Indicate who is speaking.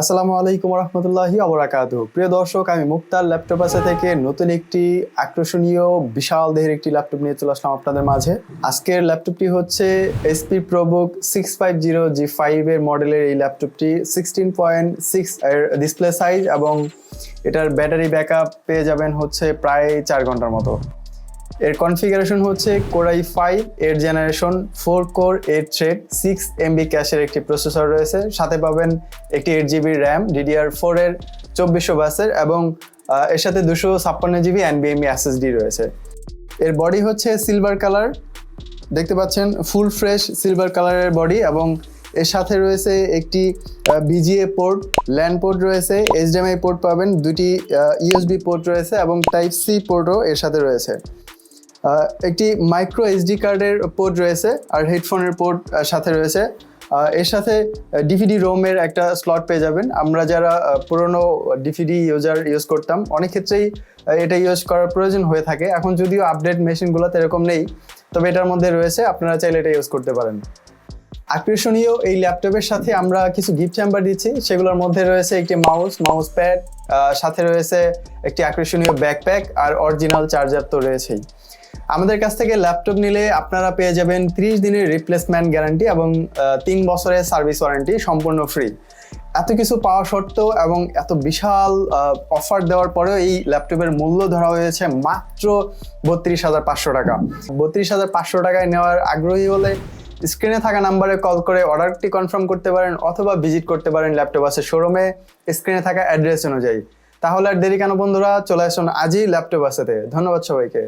Speaker 1: আসসালামু আলাইকুম রহমতুল্লাহি অবরাকাত প্রিয় দর্শক, আমি মুক্তার ল্যাপটপ আছে থেকে নতুন একটি আকর্ষণীয়, বিশাল দেহের একটি ল্যাপটপ নিয়ে চলে আসলাম আপনাদের মাঝে। আজকের ল্যাপটপটি হচ্ছে HP probook six five zero G ফাইভের মডেলের এই ল্যাপটপটি সিক্সটিন পয়েন্ট সিক্স এর ডিসপ্লে সাইজ এবং এটার ব্যাটারি ব্যাকআপ পেয়ে যাবেন হচ্ছে প্রায় চার ঘণ্টার মতো। এর কনফিগারেশন হচ্ছে কোরাই ফাইভ এর generation four core eight thread six MB ক্যাশের একটি প্রসেসর রয়েছে। সাথে পাবেন একটি eight GB RAM DDR four এর চব্বিশশো বাসের এবং এর সাথে দুশো ছাপ্পান্ন জিবি এনবিএমই এসএসডি রয়েছে। এর বডি হচ্ছে সিলভার কালার দেখতে পাচ্ছেন ফুল ফ্রেশ সিলভার কালারের বডি এবং এর সাথে রয়েছে একটি বিজিএ পোর্ট ল্যান্ড পোর্ট রয়েছে। এইচডিএমআই পোর্ট পাবেন দুটি ইউএসবি পোর্ট রয়েছে এবং টাইপ সি পোর্টও এর সাথে রয়েছে। একটি মাইক্রো এসডি কার্ডের পোর্ট রয়েছে আর হেডফোনের পোর্ট সাথে রয়েছে। এর সাথে ডিভিডি রোমের একটা স্লট পেয়ে যাবেন। আমরা যারা পুরনো ডিভিডি ইউজার ইউজ করতাম, অনেক ক্ষেত্রেই এটা ইউজ করার প্রয়োজন হয়ে থাকে। এখন যদিও আপডেট মেশিনগুলোতে এরকম নেই, তবে এটার মধ্যে রয়েছে, আপনারা চাইলে এটা ইউজ করতে পারেন। আকর্ষণীয় এই ল্যাপটপের সাথে আমরা কিছু গিফট চেম্বার দিচ্ছি। সেগুলোর মধ্যে রয়েছে একটি মাউস মাউস প্যাড সাথে রয়েছে একটি আকর্ষণীয় ব্যাকপ্যাক আর অরিজিনাল চার্জার তো রয়েছেই। আমাদের কাছ থেকে ল্যাপটপ নিলে আপনারা পেয়ে যাবেন 30 দিনের রিপ্লেসমেন্ট গ্যারান্টি এবং তিন বছরের সার্ভিস ওয়ারেন্টি সম্পূর্ণ ফ্রি এত কিছু পাওয়া সত্ত্বেও এবং এত বিশাল অফার দেওয়ার পরেও এই ল্যাপটপের মূল্য ধরা হয়েছে মাত্র বত্রিশ হাজার পাঁচশো টাকা। বত্রিশ হাজার পাঁচশো টাকায় নেওয়ার আগ্রহী হলে স্ক্রিনে থাকা নাম্বারে কল করে অর্ডারটি কনফার্ম করতে পারেন অথবা ভিজিট করতে পারেন ল্যাপটপ আসে শোরুমে, স্ক্রিনে থাকা অ্যাড্রেস অনুযায়ী। তাহলে আর দেরি কেন বন্ধুরা? চলে আসুন আজই ল্যাপটপ আসাতে। ধন্যবাদ সবাইকে।